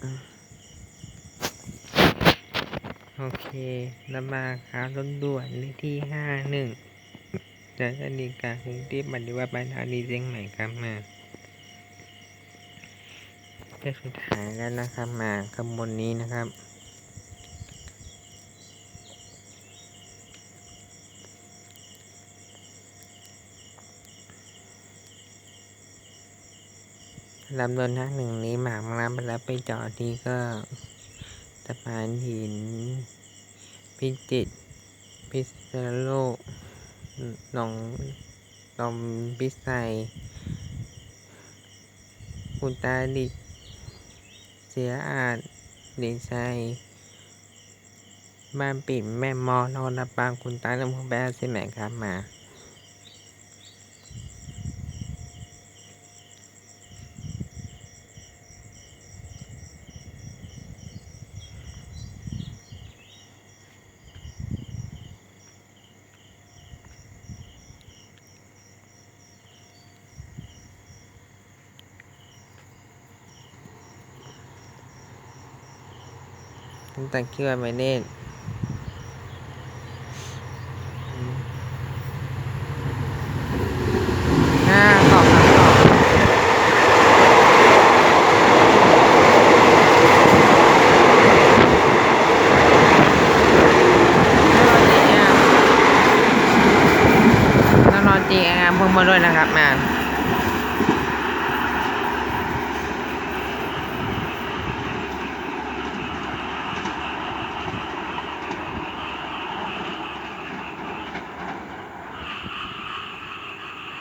โอเคแล้วมาครับรถด่วนเลขที่ห้าหนึ่งจะสถานีการกรุงเทพบันทึกว่าไปทางดีเชียงใหม่ครับมาจะสุดท้ายแล้วนะครับมาขบวนนี้นะครับ ลำดวนทางหนึ่งนี้หมากมารับไปแล้วไปจอดที่ก็สะพานหิน พิจิตพิษณุโลกหนองลอมพิสัยอุตรดิตเสียอาจดีชัยบ้านปิ่มแม่มอนอนระปางคุณตาลำพูแบใช่ไหมครับมา ตั้งแต่คิดว่าไม่เนห้าสองสามสองนอนจริงอะนอนจริงอะเพิ่งมาด้วยนะครับมา